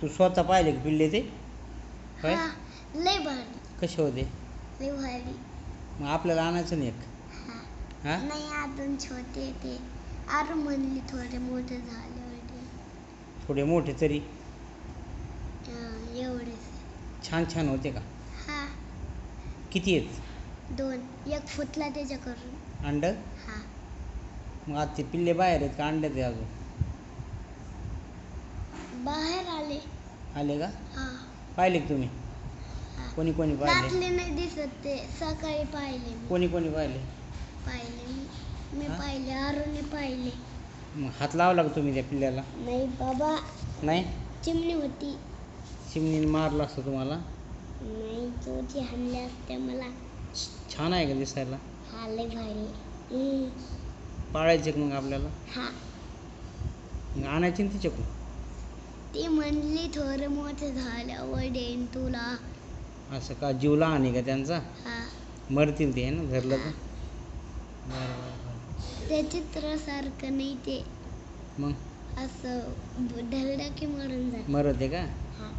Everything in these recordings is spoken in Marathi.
तू स्वतः पाहिले का पिल्ले ते? होय? हा लय भारी. कसे होते? लय भारी. मग आपल्याला आणायचं नाही एक? हा. हा? नाही अजून छोटे ते. अरे म्हणली थोडे मोठे झाले होते. थोडे मोठे तरी? अं, एवढेच. छान छान होते का? हा. किती आहेत? दोन. एक फुटला त्याच्याकडून. अंड? हा. मग आता ते पिल्ले बाहेर आहेत का अंड्यात आहे अजून? बाहेर आले. आले का? हा. पाहिले का तुम्ही? कोणी कोणी पाहिले? रात्री नाही दिसत ते. सकाळी पाहिले मी. कोणी कोणी पाहिले? पाहिले मी. मी हा? पाहिले. अरुणी पाहिले. मग हात लावला का तुम्ही त्या पिल्ल्याला? नाही बाबा. नाही? चिमणी होती. चिमणीने मारलं असतं तुम्हाला? नाही चोची हाणले असते मला. छान आहे का दिसायला? हा लय भारी. हम्म. पाळायचे का मग आपल्याला? हा. मग आणायचे ना तिच्याकडून? ती म्हणली थोडं मोठं झाल्यावर देईन तुला. असं का? जीव लहान आहे का त्यांचा? हा. मरतील ते है ना धरलं तर बरं बरं बरं ते चित्रासारखं नाही ते. मग? असं ढलडा की मरून जात. मरत आहे का? हा.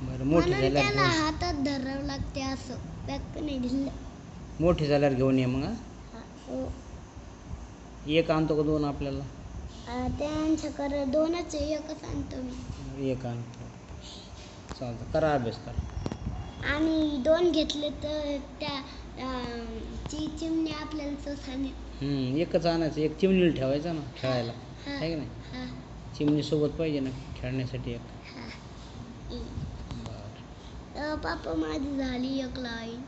बरं मोठे म्हणून झाल्यावर त्याला घेऊन हातात धरावं लागते असं. बॅक नाही ढिल्ल मोठे झाल्यावर घेऊन ये मग हा? हा हो. एक आणतो का दोन आपल्याला? त्यांच्याकडे दोनच आहे एकच आणतो मी. एक आणतो. चालतं करा अभ्यास करा. आणि दोन घेतले तर त्या ची चिमणी आपल्याला हम्म, एकच आणायचं एक चिमणीला ठेवायचं ना खेळायला. हा आहे का नाही? हा चिमणीसोबत पाहिजे ना खेळण्यासाठी एक. हा. बरं. पापा माझी झाली एक लाईन.